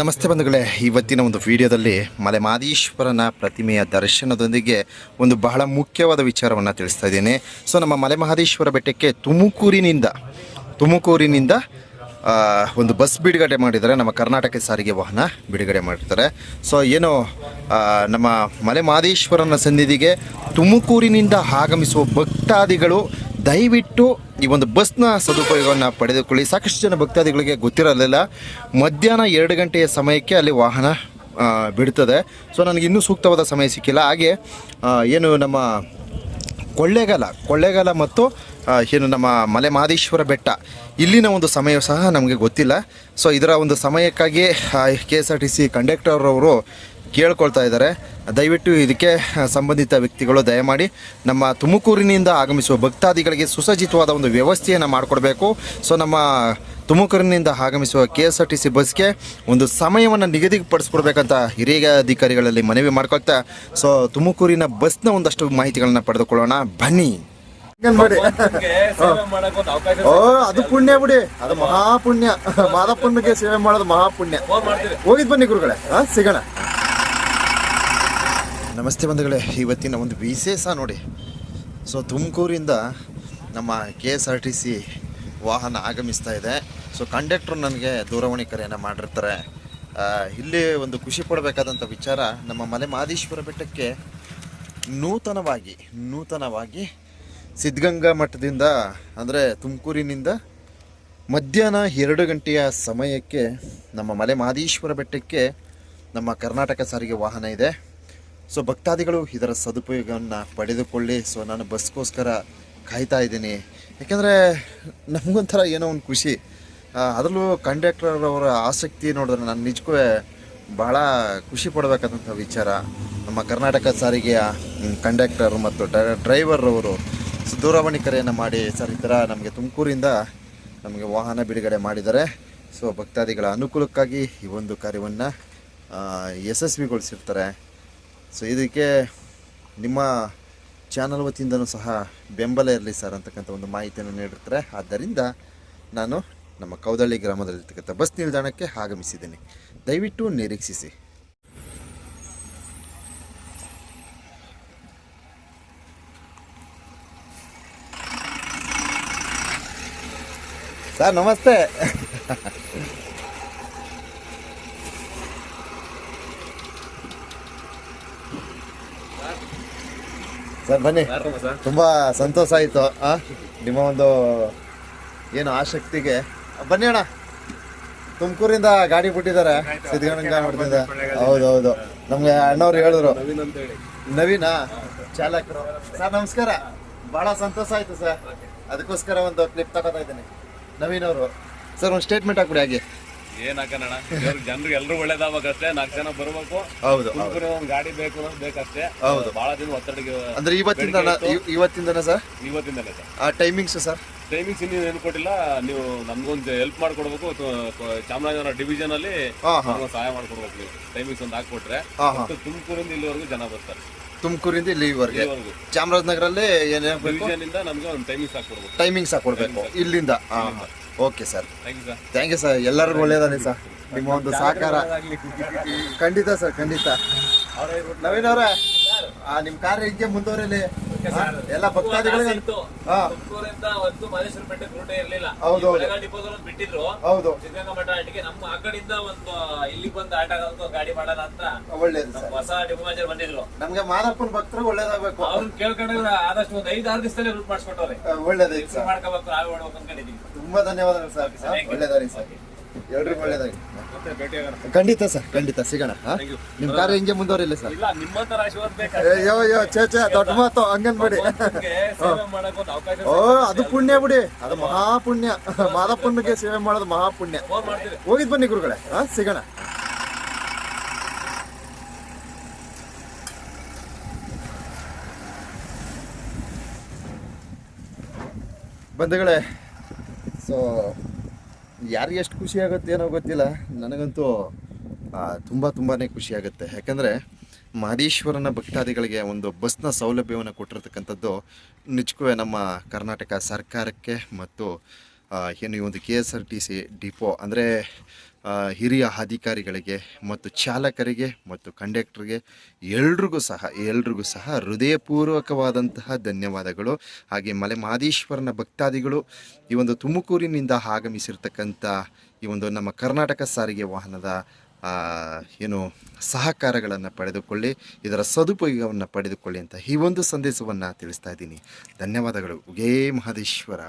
ನಮಸ್ತೆ ಬಂಧುಗಳೇ. ಇವತ್ತಿನ ಒಂದು ವಿಡಿಯೋದಲ್ಲಿ ಮಲೆ ಮಾದೇಶ್ವರನ ಪ್ರತಿಮೆಯ ದರ್ಶನದೊಂದಿಗೆ ಒಂದು ಬಹಳ ಮುಖ್ಯವಾದ ವಿಚಾರವನ್ನು ತಿಳಿಸ್ತಾ ಇದ್ದೀನಿ. ಸೊ ನಮ್ಮ ಮಲೆ ಮಹದೇಶ್ವರ ಬೆಟ್ಟಕ್ಕೆ ತುಮಕೂರಿನಿಂದ ತುಮಕೂರಿನಿಂದ ಒಂದು ಬಸ್ ಬಿಡುಗಡೆ ಮಾಡಿದ್ದಾರೆ. ನಮ್ಮ ಕರ್ನಾಟಕ ಸಾರಿಗೆ ವಾಹನ ಬಿಡುಗಡೆ ಮಾಡಿರ್ತಾರೆ. ಸೊ ಏನು ನಮ್ಮ ಮಲೆ ಮಹದೇಶ್ವರನ ಸನ್ನಿಧಿಗೆ ತುಮಕೂರಿನಿಂದ ಆಗಮಿಸುವ ಭಕ್ತಾದಿಗಳು ದಯವಿಟ್ಟು ಈ ಒಂದು ಬಸ್ನ ಸದುಪಯೋಗವನ್ನು ಪಡೆದುಕೊಳ್ಳಿ. ಸಾಕಷ್ಟು ಜನ ಭಕ್ತಾದಿಗಳಿಗೆ ಗೊತ್ತಿರಲಿಲ್ಲ. ಮಧ್ಯಾಹ್ನ ಎರಡು ಗಂಟೆಯ ಸಮಯಕ್ಕೆ ಅಲ್ಲಿ ವಾಹನ ಬಿಡ್ತದೆ. ಸೊ ನನಗೆ ಇನ್ನೂ ಸೂಕ್ತವಾದ ಸಮಯ ಸಿಕ್ಕಿಲ್ಲ. ಹಾಗೆ ಏನು ನಮ್ಮ ಕೊಳ್ಳೇಗಾಲ ಕೊಳ್ಳೇಗಾಲ ಮತ್ತು ಏನು ನಮ್ಮ ಮಲೆ ಮಾದೇಶ್ವರ ಬೆಟ್ಟ, ಇಲ್ಲಿನ ಒಂದು ಸಮಯ ಸಹ ನಮಗೆ ಗೊತ್ತಿಲ್ಲ. ಸೊ ಇದರ ಒಂದು ಸಮಯಕ್ಕಾಗಿ K S R T C conductor ಅವರು ಕೇಳ್ಕೊಳ್ತಾ ಇದ್ದಾರೆ. ದಯವಿಟ್ಟು ಇದಕ್ಕೆ ಸಂಬಂಧಿತ ವ್ಯಕ್ತಿಗಳು ದಯಮಾಡಿ ನಮ್ಮ ತುಮಕೂರಿನಿಂದ ಆಗಮಿಸುವ ಭಕ್ತಾದಿಗಳಿಗೆ ಸುಸಜ್ಜಿತವಾದ ಒಂದು ವ್ಯವಸ್ಥೆಯನ್ನು ಮಾಡಿಕೊಡ್ಬೇಕು. ಸೊ ನಮ್ಮ ತುಮಕೂರಿನಿಂದ ಆಗಮಿಸುವ K S R T C ಬಸ್ಗೆ ಒಂದು ಸಮಯವನ್ನು ನಿಗದಿಪಡಿಸ್ಕೊಡ್ಬೇಕಂತ ಹಿರಿಯ ಅಧಿಕಾರಿಗಳಲ್ಲಿ ಮನವಿ ಮಾಡ್ಕೊಳ್ತಾ ಸೊ ತುಮಕೂರಿನ ಬಸ್ನ ಒಂದಷ್ಟು ಮಾಹಿತಿಗಳನ್ನ ಪಡೆದುಕೊಳ್ಳೋಣ. ಬನ್ನಿ. ಓ, ಅದು ಪುಣ್ಯ ಬಿಡಿ. ಅದು ಮಹಾಪುಣ್ಯ. ಮಾದಪ್ಪನಿಗೆ ಸೇವೆ ಮಾಡೋದು ಮಹಾಪುಣ್ಯ. ಹೋಗಿದ್ ಬನ್ನಿ ಗುರುಗಳೇ. ಸಿಗೋಣ. ನಮಸ್ತೆ ಬಂಧುಗಳೇ. ಇವತ್ತಿನ ಒಂದು ವಿಶೇಷ ನೋಡಿ. ಸೊ ತುಮಕೂರಿಂದ ನಮ್ಮ K S R T C ವಾಹನ ಆಗಮಿಸ್ತಾ ಇದೆ. ಸೊ ಕಂಡಕ್ಟ್ರು ನನಗೆ ದೂರವಾಣಿ ಕರೆಯನ್ನು ಮಾಡಿರ್ತಾರೆ. ಇಲ್ಲಿ ಒಂದು ಖುಷಿ ಪಡಬೇಕಾದಂಥ ವಿಚಾರ, ನಮ್ಮ ಮಲೆ ಮಹದೇಶ್ವರ ಬೆಟ್ಟಕ್ಕೆ ನೂತನವಾಗಿ ನೂತನವಾಗಿ ಸಿದ್ಧಗಂಗಾ ಮಠದಿಂದ, ಅಂದರೆ ತುಮಕೂರಿನಿಂದ ಮಧ್ಯಾಹ್ನ ಎರಡು ಗಂಟೆಯ ಸಮಯಕ್ಕೆ ನಮ್ಮ ಮಲೆ ಮಹದೇಶ್ವರ ಬೆಟ್ಟಕ್ಕೆ ನಮ್ಮ ಕರ್ನಾಟಕ ಸಾರಿಗೆ ವಾಹನ ಇದೆ. ಸೊ ಭಕ್ತಾದಿಗಳು, ಇದರ ಸದುಪಯೋಗವನ್ನು ಪಡೆದುಕೊಳ್ಳಿ. ಸೊ ನಾನು ಬಸ್ಗೋಸ್ಕರ ಕಾಯ್ತಾ ಇದ್ದೀನಿ. ಯಾಕೆಂದರೆ, ನಮಗೊಂಥರ ಏನೋ ಒಂದು ಖುಷಿ. ಅದರಲ್ಲೂ ಕಂಡಕ್ಟರ್ ಅವರ ಆಸಕ್ತಿ ನೋಡಿದ್ರೆ ನಾನು ನಿಜಕ್ಕೂ ಭಾಳ ಖುಷಿ ಪಡಬೇಕಾದಂಥ ವಿಚಾರ. ನಮ್ಮ ಕರ್ನಾಟಕ ಸಾರಿಗೆಯ ಕಂಡಕ್ಟರ್ ಮತ್ತು ಡ್ರೈವರ್ ಅವರು ದೂರವಾಣಿ ಕರೆಯನ್ನು ಮಾಡಿ, ಸರ್, ಈ ಥರ ನಮಗೆ ತುಮಕೂರಿಂದ ನಮಗೆ ವಾಹನ ಬಿಡುಗಡೆ ಮಾಡಿದ್ದಾರೆ. ಸೊ ಭಕ್ತಾದಿಗಳ ಅನುಕೂಲಕ್ಕಾಗಿ ಈ ಒಂದು ಕಾರ್ಯವನ್ನು ಯಶಸ್ವಿಗೊಳಿಸಿರ್ತಾರೆ. ಸೊ ಇದಕ್ಕೆ ನಿಮ್ಮ ಚಾನಲ್ ವತಿಯಿಂದನೂ ಸಹ ಬೆಂಬಲ ಇರಲಿ ಸರ್ ಅಂತಕ್ಕಂಥ ಒಂದು ಮಾಹಿತಿಯನ್ನು ನೀಡಿರ್ತಾರೆ. ಆದ್ದರಿಂದ ನಾನು ನಮ್ಮ ಕೌದಳ್ಳಿ ಗ್ರಾಮದಲ್ಲಿರ್ತಕ್ಕಂಥ ಬಸ್ ನಿಲ್ದಾಣಕ್ಕೆ ಆಗಮಿಸಿದ್ದೀನಿ. ದಯವಿಟ್ಟು ನಿರೀಕ್ಷಿಸಿ. ಸರ್ ನಮಸ್ತೆ. ಸರ್ ಬನ್ನಿ. ತುಂಬ ಸಂತೋಷ ಆಯಿತು ಆ? ನಿಮ್ಮ ಒಂದು ಏನು ಆಸಕ್ತಿಗೆ. ಬನ್ನಿ ಅಣ್ಣ. ತುಮಕೂರಿಂದ ಗಾಡಿ ಬಿಟ್ಟಿದ್ದಾರೆ. ಸಿದ್ಧಗಂಗಾ ಮಠದಿಂದ ಹೌದು ಹೌದು ನಮ್ಗೆ ಅಣ್ಣವ್ರು ಹೇಳಿದ್ರು. ನವೀನ್ ಅಂತ ಹೇಳಿ. ನವೀನಾ? ಚಾಲಕರು. ಸರ್ ನಮಸ್ಕಾರ. ಬಹಳ ಸಂತೋಷ ಆಯ್ತು ಸರ್. ಅದಕ್ಕೋಸ್ಕರ ಒಂದು ಕ್ಲಿಪ್ ತಗೋತಾ ಇದ್ದೀನಿ. ನವೀನ್ ಅವರು ಸರ್ ಒಂದು ಸ್ಟೇಟ್ಮೆಂಟ್ ಹಾಕ್ಬಿಡಿ ಹಾಗೆ. ಏನ್ ಹಾಕೋಣ ಜನರಿಗೆ ಎಲ್ರು ಒಳ್ಳೇದಾಗಬೇಕಷ್ಟೇ ನಾಲ್ಕು ಜನ ಬರಬೇಕು. ಹೌದು ಒಂದು ಗಾಡಿ ಬೇಕು ಅನ್ನೋದು ಬೇಕಷ್ಟೇ. ಹೌದು. ಬಹಳ ದಿನ ಒತ್ತಡಕ್ಕೆ ಅಂದ್ರೆ ಇವತ್ತಿಂದ ಇವತ್ತಿಂದನ ಸರ್? ಇವತ್ತಿಂದನೇ ಸರ್. ಆ ಟೈಮಿಂಗ್ಸ್ ಸರ್? ಟೈಮಿಂಗ್ಸ್ ಇನ್ನೂ ಏನು ಕೊಟ್ಟಿಲ್ಲ ನೀವು ನಮ್ಗೊಂದು ಹೆಲ್ಪ್ ಮಾಡ್ಕೊಡ್ಬೇಕು ಚಾಮರಾಜನಗರ ಡಿವಿಷನ್ ಅಲ್ಲಿ ಸಹಾಯ ಮಾಡ್ಕೊಡ್ಬೇಕು ನೀವು. ಟೈಮಿಂಗ್ಸ್ ಒಂದು ಹಾಕೊಟ್ರೆ ತುಮಕೂರಿಂದ ಇಲ್ಲಿವರೆಗೂ ಜನ ಬರ್ತಾರೆ. ತುಮಕೂರಿಂದ ಇಲ್ಲಿವರೆಗೆ. ಚಾಮರಾಜನಗರಲ್ಲಿ ಬೇಕು ಡಿವಿಷನ್ ಇಂದ ನಮ್ಗೆ ಒಂದು ಟೈಮಿಂಗ್ಸ್ ಹಾಕೊಡ್ಬೇಕು ಟೈಮಿಂಗ್ಸ್ ಹಾಕೊಡ್ಬೇಕು ಇಲ್ಲಿಂದ. Okay sir thank you sir ಎಲ್ಲರಿಗೂ ಒಳ್ಳೇದಾಗಲಿ ಸರ್ ನಿಮ್ಮ ಒಂದು ಸಹಕಾರ. ಖಂಡಿತ ಸರ್ ಖಂಡಿತ. ನವೀನ್ ಅವರೇ ನಿಮ್ಮ ಕಾರ್ಯ ಹಿಂಗೆ ಮುಂದುವರಿಲಿ. ಎಲ್ಲ ಭಕ್ತಾದಿಗಳಿಗೆ ತುಮಕೂರಿಂದ ಒಂದು ಮಹದೇಶ್ವರ ಬೆಟ್ಟಕ್ಕೆ ರೂಟೇ ಇರಲಿಲ್ಲ. ಹೌದು. ಡಿಪೋದಲ್ಲಿ ಬಿಟ್ಟಿದ್ರು. ಹೌದು. ಸಿದ್ಧಗಂಗಾ ಮಠ ಆಟಿಗೆ ನಮ್ಮ ಆ ಕಡೆಯಿಂದ ಒಂದು ಇಲ್ಲಿ ಬಂದು ಆಟ ಆಗೋದು ಗಾಡಿ ಮಾಡೋಣ ಅಂತ ಒಳ್ಳೇದು ಹೊಸ ಡಿಪೋ ಮ್ಯಾನೇಜರ್ ಬಂದಿದ್ರು. ನಮ್ಗೆ ಮಾದಪ್ಪನ ಭಕ್ತರು ಒಳ್ಳೇದಾಗಬೇಕು. ಅವ್ರನ್ನ ಕೇಳ್ಕೊಂಡ್ರೆ ಆದಷ್ಟು ಒಂದು ಐದು ಆರು ದಿವಸದಲ್ಲಿ ರೂಟ್ ಮಾಡಿಸ್ಕೊಟ್ಟವ್ರೆ. ಒಳ್ಳೇದು ಮಾಡ್ಕೋಬೇಕು ನಾವೇ ಮಾಡ್ಬೇಕು ಅನ್ಕೊಂಡಿದೀವಿ. ತುಂಬಾ ಧನ್ಯವಾದಗಳು ಸರ್. ಒಳ್ಳೇದಾರಿ ಸರ್. ಎಲ್ರಿಗೂ ಒಳ್ಳೇದಾಗಿ ಖಂಡಿತ ಸರ್ ಖಂಡಿತ ಸಿಗೋಣ? ನಿಮ್ ಕಾರ್ಯ ಹಿಂಗೆ ಮುಂದುವರಿಲಿ ಸರ್. ಅಯ್ಯೋ ಅಯ್ಯೋ ಚೇ ಚೇ ದೊಡ್ಡ ಮಾತು ಹಂಗನ್ ಬಿಡಿ. ಓ ಅದು ಪುಣ್ಯ ಬಿಡಿ. ಅದು ಮಹಾಪುಣ್ಯ. ಮಾದಪ್ಪನಿಗೆ ಸೇವೆ ಮಾಡೋದು ಮಹಾಪುಣ್ಯ. ಹೋಗಿದ್ ಬನ್ನಿ ಗುರುಗಳೇ. ಹಾ ಸಿಗೋಣ. ಬಂಧುಗಳೇ ಸೊ ಯಾರಿಗೆ ಎಷ್ಟು ಖುಷಿ ಆಗುತ್ತೆ ಏನೋ ಗೊತ್ತಿಲ್ಲ. ನನಗಂತೂ ತುಂಬ ತುಂಬಾ ಖುಷಿ ಆಗುತ್ತೆ. ಯಾಕಂದರೆ, ಮಹದೇಶ್ವರನ ಭಕ್ತಾದಿಗಳಿಗೆ ಒಂದು ಬಸ್ನ ಸೌಲಭ್ಯವನ್ನು ಕೊಟ್ಟಿರ್ತಕ್ಕಂಥದ್ದು ನಿಜಕ್ಕೂ ನಮ್ಮ ಕರ್ನಾಟಕ ಸರ್ಕಾರಕ್ಕೆ ಮತ್ತು ಏನು ಈ ಒಂದು K S R T C depot ಅಂದರೆ ಹಿರಿಯ ಅಧಿಕಾರಿಗಳಿಗೆ ಮತ್ತು ಚಾಲಕರಿಗೆ ಮತ್ತು ಕಂಡಕ್ಟ್ರಿಗೆ ಎಲ್ರಿಗೂ ಸಹ ಎಲ್ರಿಗೂ ಸಹ ಹೃದಯಪೂರ್ವಕವಾದಂತಹ ಧನ್ಯವಾದಗಳು. ಹಾಗೆ ಮಲೆ ಮಹದೇಶ್ವರನ ಭಕ್ತಾದಿಗಳು ಈ ಒಂದು ತುಮಕೂರಿನಿಂದ ಆಗಮಿಸಿರ್ತಕ್ಕಂಥ ಈ ಒಂದು ನಮ್ಮ ಕರ್ನಾಟಕ ಸಾರಿಗೆ ವಾಹನದ ಏನು ಸಹಕಾರಗಳನ್ನು ಪಡೆದುಕೊಳ್ಳಿ, ಇದರ ಸದುಪಯೋಗವನ್ನು ಪಡೆದುಕೊಳ್ಳಿ ಅಂತ ಈ ಒಂದು ಸಂದೇಶವನ್ನು ತಿಳಿಸ್ತಾ ಇದ್ದೀನಿ. ಧನ್ಯವಾದಗಳು. ಉಗೇ ಮಹದೇಶ್ವರ.